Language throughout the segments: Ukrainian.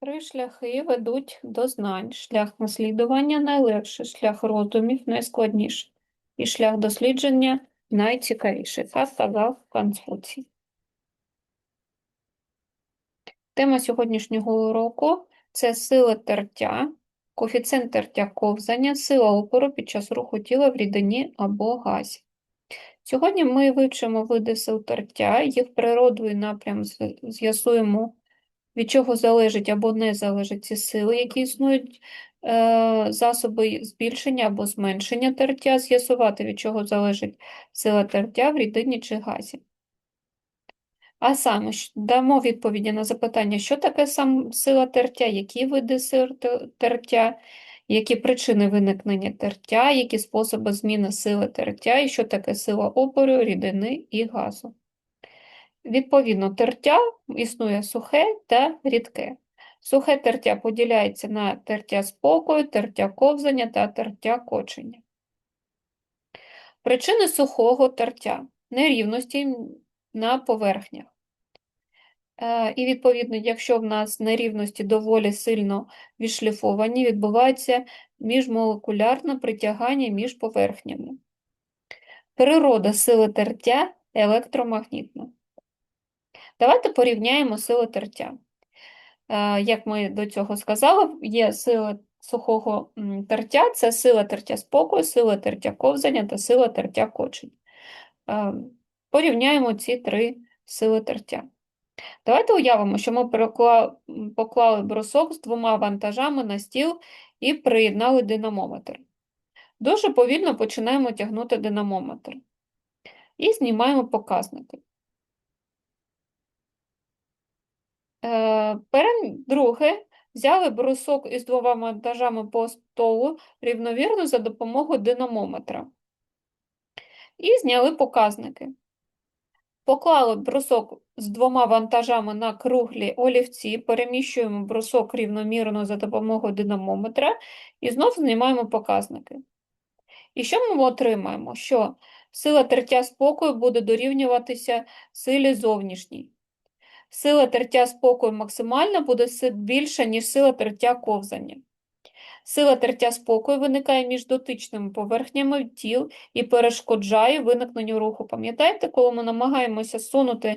Три шляхи ведуть до знань. Шлях наслідування найлегший, шлях роздумів найскладніший, і шлях дослідження найцікавіший. Так сказав Конфуцій. Тема сьогоднішнього уроку це сила тертя, коефіцієнт тертя ковзання, сила опору під час руху тіла в рідині або газі. Сьогодні ми вивчимо види сил тертя, їх природу і напрям з'ясуємо, від чого залежить або не залежать ці сили, які існують, е, засоби збільшення або зменшення тертя, з'ясувати, від чого залежить сила тертя в рідині чи газі. А саме, дамо відповіді на запитання, що таке сам сила тертя, які види сил тертя, які причини виникнення тертя, які способи зміни сили тертя, і що таке сила опору, рідини і газу. Відповідно, тертя існує сухе та рідке. Сухе тертя поділяється на тертя спокою, тертя ковзання та тертя кочення. Причини сухого тертя – нерівності на поверхнях. Е, І, відповідно, якщо в нас нерівності доволі сильно відшліфовані, відбувається міжмолекулярне притягання між поверхнями. Природа сили тертя електромагнітна. Давайте порівняємо сили тертя. Е, Як ми до цього сказали, є сила сухого тертя, це сила тертя спокою, сила тертя ковзання та сила тертя кочень. Е, Порівняємо ці три сили тертя. Давайте уявимо, що ми поклали брусок з двома вантажами на стіл і приєднали динамометр. Дуже повільно починаємо тягнути динамометр. І знімаємо показники. Е, перем- Друге, взяли брусок із двома вантажами по столу рівновірно за допомогою динамометра. І зняли показники. Поклали брусок з двома вантажами на круглі олівці, переміщуємо брусок рівномірно за допомогою динамометра і знов знімаємо показники. І що ми отримаємо? Що сила тертя спокою буде дорівнюватися силі зовнішній. Сила тертя спокою максимальна буде більша, ніж сила тертя ковзання. Сила тертя спокою виникає між дотичними поверхнями тіл і перешкоджає виникненню руху. Пам'ятаєте, коли ми намагаємося сунути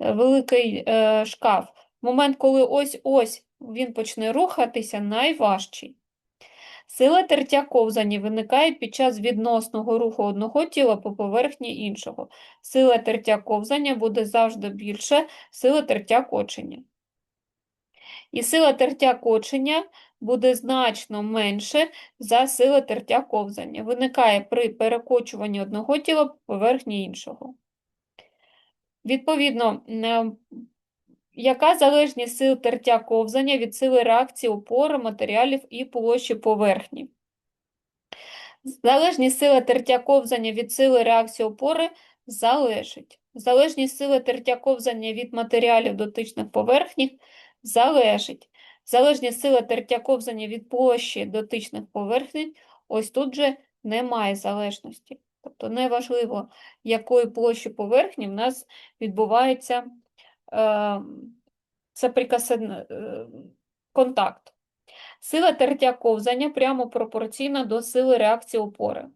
е, великий е, шкаф, момент, коли ось-ось він почне рухатися, найважчий. Сила тертя ковзання виникає під час відносного руху одного тіла по поверхні іншого. Сила тертя ковзання буде завжди більше сили тертя кочення. І сила тертя кочення буде значно менше за сили тертя ковзання. Виникає при перекочуванні одного тіла по поверхні іншого. Відповідно, е, яка залежність сил тертя ковзання від сили реакції опори матеріалів і площі поверхні? Залежність сили тертя ковзання від сили реакції опори залежить. Залежність сили тертя ковзання від матеріалів дотичних поверхні залежить. Залежність сили тертя ковзання від площі дотичних поверхень, ось тут же немає залежності. Тобто неважливо, якої площі поверхні в нас відбувається е, соприкосен- е, контакт. Сила тертя ковзання прямо пропорційна до сили реакції опори.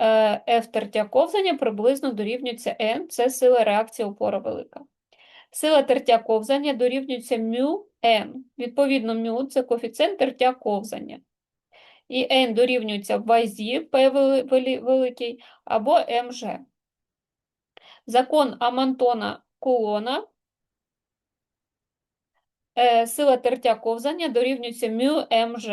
Е, F тертя ковзання приблизно дорівнюється N, це сила реакції опори велика. Сила тертя ковзання дорівнюється μ N. Відповідно, μ – це коефіцієнт тертя ковзання. І N дорівнюється вазі P вели- вели- великий або МЖ. Закон Амантона Кулона е, сила тертя ковзання дорівнюється μ МЖ.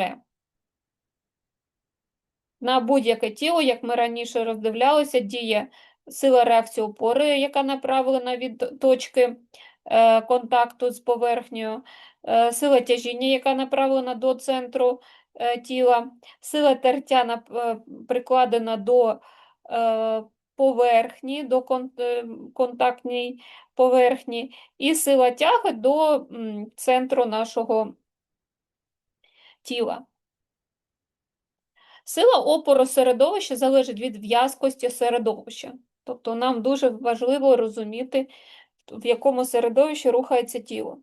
На будь-яке тіло, як ми раніше роздивлялися, діє сила реакції опори, яка направлена від точки е, контакту з поверхнею, е, сила тяжіння, яка направлена до центру тіла, сила тертя прикладена до поверхні, до е, контактній поверхні, і сила тяги до центру нашого тіла. Сила опору середовища залежить від в'язкості середовища. Тобто нам дуже важливо розуміти, в якому середовищі рухається тіло.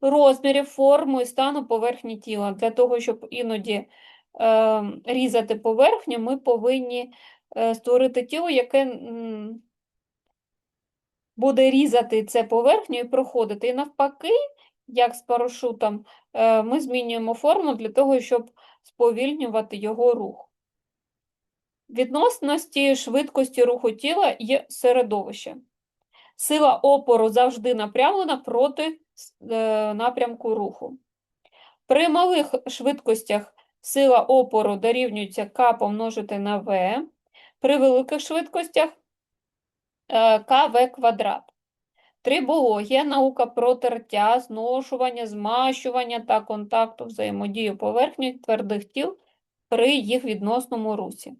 розмірів, форму і стану поверхні тіла. Для того, щоб іноді е, різати поверхню, ми повинні створити тіло, яке буде різати це поверхню і проходити. І навпаки, як з парашутом, е, ми змінюємо форму для того, щоб сповільнювати його рух. Відносності швидкості руху тіла є середовище. Сила опору завжди напрямлена проти е, напрямку руху. При малих швидкостях сила опору дорівнюється К помножити на В, при великих швидкостях е, КВ квадрат. Трибологія – наука про тертя, зношування, змащування та контакту взаємодію поверхні твердих тіл при їх відносному русі.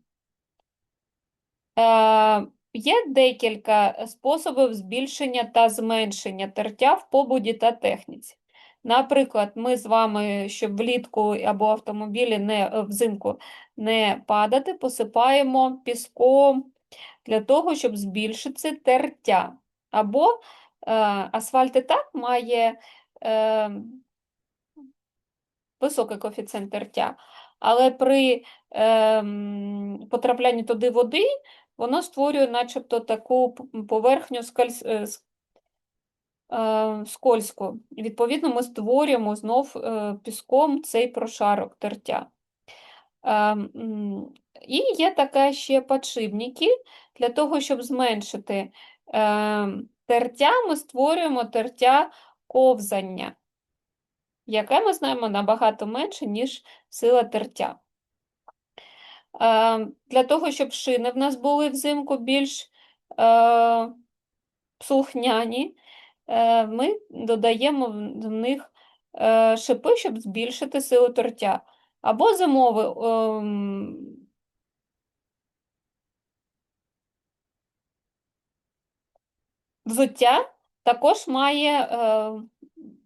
Е, Є декілька способів збільшення та зменшення тертя в побуді та техніці. Наприклад, ми з вами, щоб влітку або автомобілі не е, взимку не падати, посипаємо піском для того, щоб збільшити тертя. Або е, асфальт і так має е, високий коефіцієнт тертя, але при е, потраплянні туди води воно створює начебто таку поверхню скальз... е. Відповідно, ми створюємо знов е, піском цей прошарок тертя. Е, і є таке ще подшипники. Для того, щоб зменшити тертя, ми створюємо тертя ковзання, яке ми знаємо набагато менше, ніж сила тертя. Для того, щоб шини в нас були взимку більш слухняні, ми додаємо в них шипи, щоб збільшити силу тертя. Або зимови ем, взуття також має е,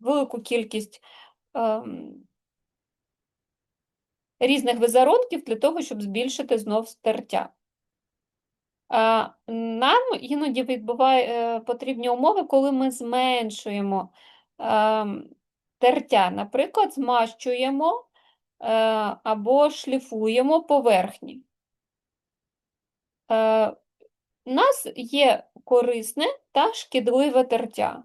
велику кількість е, різних визерунків для того, щоб збільшити знов стертя. Е, нам іноді відбуває е, потрібні умови, коли ми зменшуємо е, тертя, наприклад, змащуємо або шліфуємо поверхні. У нас є корисне та шкідливе тертя.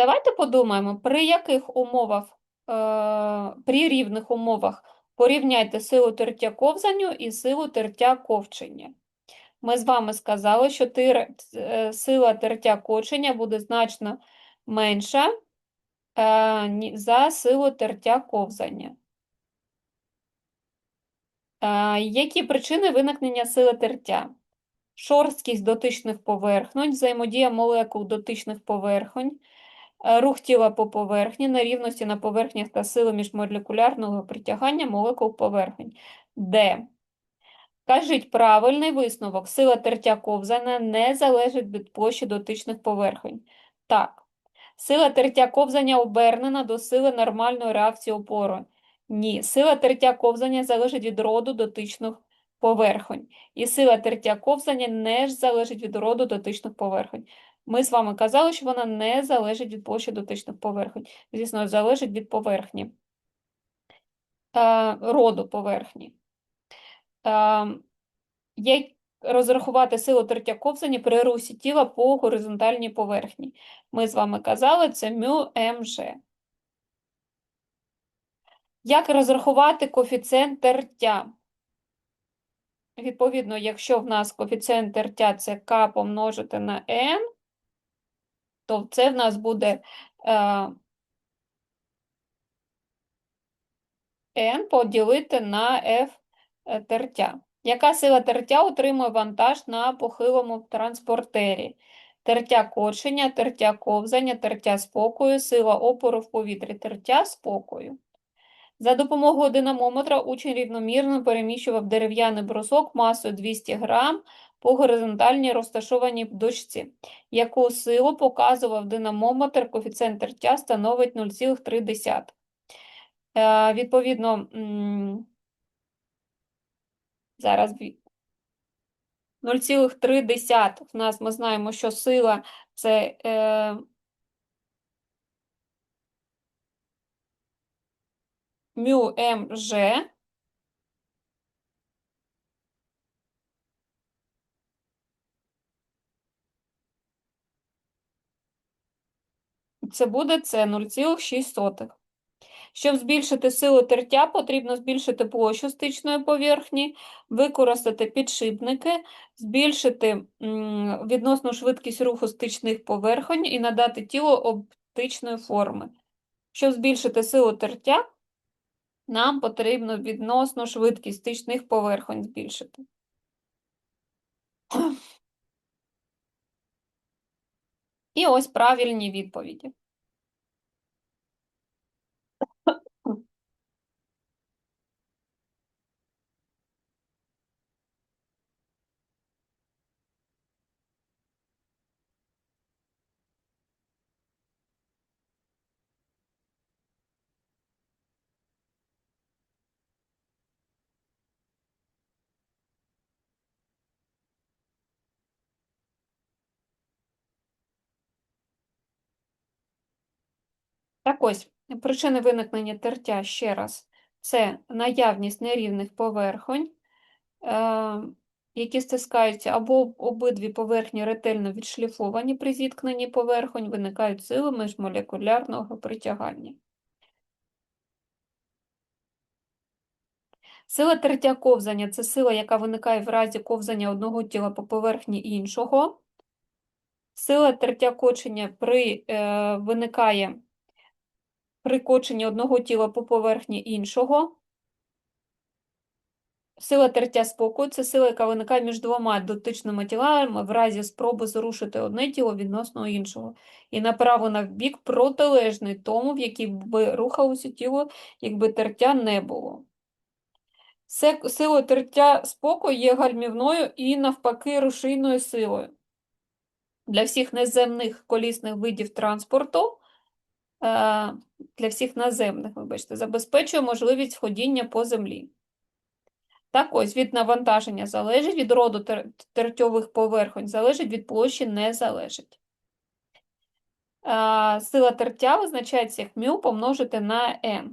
Давайте подумаємо, при яких умовах, е, при рівних умовах порівняйте силу тертя ковзанню і силу тертя ковчення. Ми з вами сказали, що тир, е, сила тертя кочення буде значно менша е, за силу тертя ковзання. Які причини виникнення сили тертя? Шорсткість дотичних поверхонь, взаємодія молекул дотичних поверхонь, рух тіла по поверхні, нерівності на поверхнях та сили міжмолекулярного притягання молекул поверхонь. Д. Кажіть правильний висновок. Сила тертя ковзана не залежить від площі дотичних поверхонь. Так. Сила тертя ковзання обернена до сили нормальної реакції опору. Ні. Сила тертя ковзання залежить від роду дотичних поверхонь. І сила тертя ковзання не залежить від роду дотичних поверхонь. Ми з вами казали, що вона не залежить від площі дотичних поверхонь. Звісно, залежить від поверхні, роду поверхні. Як розрахувати силу тертя ковзання при русі тіла по горизонтальній поверхні? Ми з вами казали, це мю МЖ. Як розрахувати коефіцієнт тертя? Відповідно, якщо в нас коефіцієнт тертя це К помножити на N, то це в нас буде е, N поділити на F е, тертя. Яка сила тертя утримує вантаж на похилому транспортері? Тертя кочення, тертя ковзання, тертя спокою, сила опору в повітрі, тертя спокою. За допомогою динамометра учень рівномірно переміщував дерев'яний брусок масою 200 грам по горизонтальній розташованій дошці. Яку силу показував динамометр, коефіцієнт тертя становить 0,3. Е, відповідно, зараз ві- 0,3 в нас ми знаємо, що сила це мю МЖ. Це буде це 0,6. Щоб збільшити силу тертя, потрібно збільшити площу стичної поверхні, використати підшипники, збільшити відносну швидкість руху стичних поверхонь і надати тілу оптичної форми. Щоб збільшити силу тертя, нам потрібно відносно швидкість стичних поверхонь збільшити. І ось правильні відповіді. Так ось, причини виникнення тертя ще раз. Це наявність нерівних поверхонь, е, які стискаються, або обидві поверхні ретельно відшліфовані при зіткненні поверхонь, виникають сили міжмолекулярного притягання. Сила тертя ковзання це сила, яка виникає в разі ковзання одного тіла по поверхні іншого. Сила тертя кочення при, е, виникає при коченні одного тіла по поверхні іншого. Сила тертя спокою це сила, яка виникає між двома дотичними тілами в разі спроби зрушити одне тіло відносно іншого і направлена в бік протилежний тому, в який би рухалося тіло, якби тертя не було. Сила тертя спокою є гальмівною і навпаки рушійною силою. Для всіх наземних колісних видів транспорту, для всіх наземних, вибачте, забезпечує можливість ходіння по землі. Так ось від навантаження залежить, від роду тер- тертьових поверхонь залежить, від площі не залежить. Сила тертя визначається як μ помножити на n.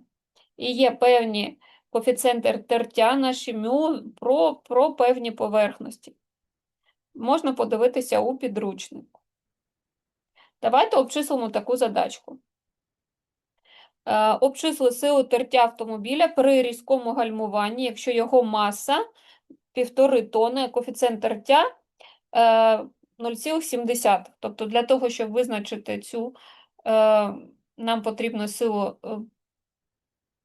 І є певні коефіцієнти тертя наші μ про, про певні поверхності. Можна подивитися у підручнику. Давайте обчислимо таку задачку. Е, Обчисли силу тертя автомобіля при різкому гальмуванні, якщо його маса 1,5 тонни, а коефіцієнт тертя е, 0,7. Тобто для того, щоб визначити цю, е, нам потрібно силу е,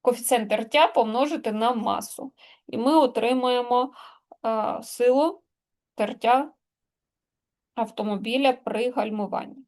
коефіцієнт тертя помножити на масу. І ми отримуємо е, силу тертя автомобіля при гальмуванні.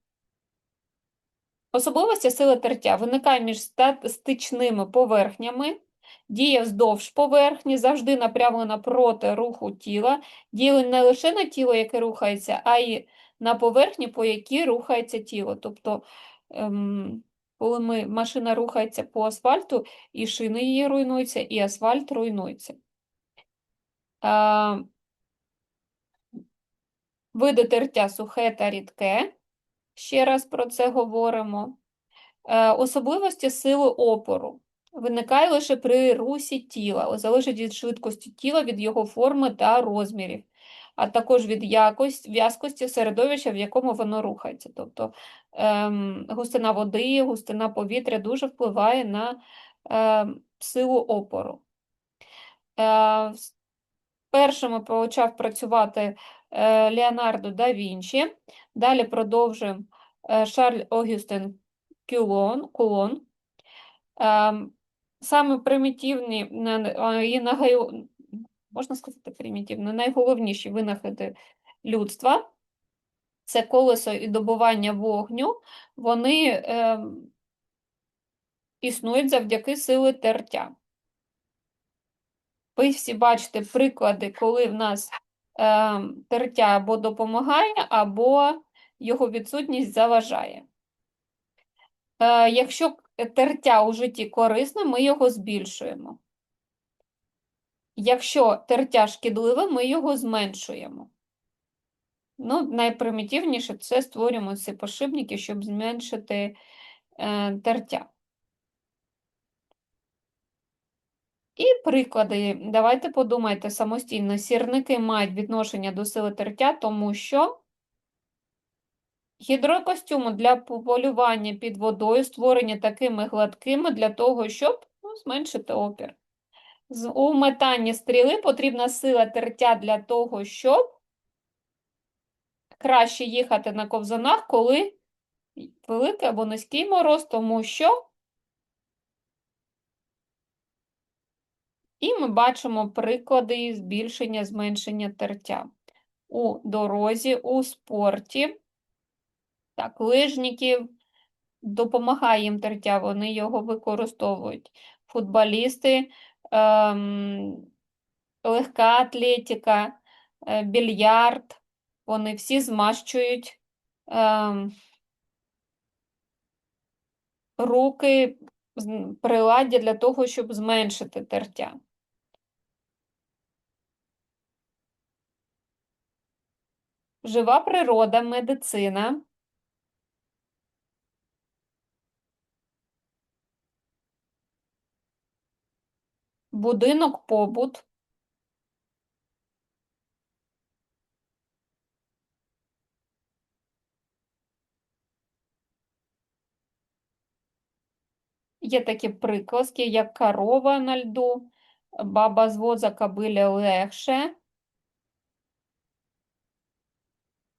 Особливості сили тертя виникає між стичними поверхнями, діє вздовж поверхні, завжди напрямлена проти руху тіла, діє не лише на тіло, яке рухається, а й на поверхні, по якій рухається тіло. Тобто, ем, коли ми, машина рухається по асфальту, і шини її руйнуються, і асфальт руйнується. А, види тертя сухе та рідке. Ще раз про це говоримо. Е, Особливості сили опору виникає лише при русі тіла, залежить від швидкості тіла, від його форми та розмірів, а також від якості, в'язкості середовища, в якому воно рухається. Тобто ем, густина води, густина повітря дуже впливає на ем, силу опору. Е, с- Першими почав працювати е, Леонардо да Вінчі, далі продовжуємо е, Шарль Огюстен Кюлон, Кулон. Ем, Саме примітивні і можна сказати примітивні, найголовніші винаходи людства це колесо і добування вогню, вони ем, існують завдяки сили тертя. Ви всі бачите приклади, коли в нас е, тертя або допомагає, або його відсутність заважає. Е, Якщо тертя у житті корисне, ми його збільшуємо. Якщо тертя шкідливе, ми його зменшуємо. Ну, найпримітивніше це створюємо ці пошипники, щоб зменшити е, тертя. І приклади. Давайте подумайте самостійно. Сірники мають відношення до сили тертя, тому що гідрокостюми для полювання під водою створені такими гладкими для того, щоб ну, зменшити опір. У метанні стріли потрібна сила тертя для того, щоб краще їхати на ковзанах, коли великий або низький мороз, тому що і ми бачимо приклади збільшення, зменшення тертя. У дорозі, у спорті, так, лижників допомагає їм тертя, вони його використовують. Футболісти, ем, легка атлетика, е, більярд, вони всі змащують ем, руки приладдя для того, щоб зменшити тертя. Жива природа, медицина. Будинок, побут. Є такі приказки, як корова на льду, баба з воза кобилі легше.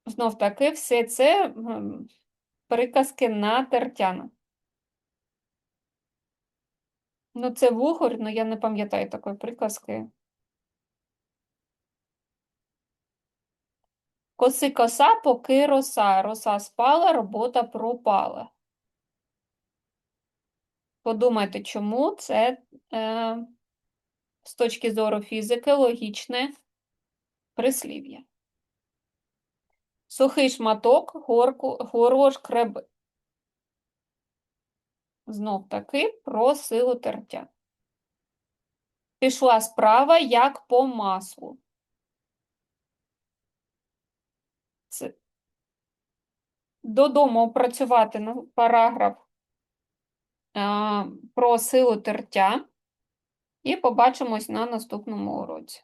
Знов таки, все це приказки на тертяна. Ну, це вугор, але я не пам'ятаю такої приказки. Коси коса, поки роса. Роса спала, робота пропала. Подумайте, чому це е, з точки зору фізики логічне прислів'я. Сухий шматок, горку, горло шкреби. Знов таки про силу тертя. Пішла справа як по маслу. Це. Додому опрацювати на параграф а, про силу тертя і побачимось на наступному уроці.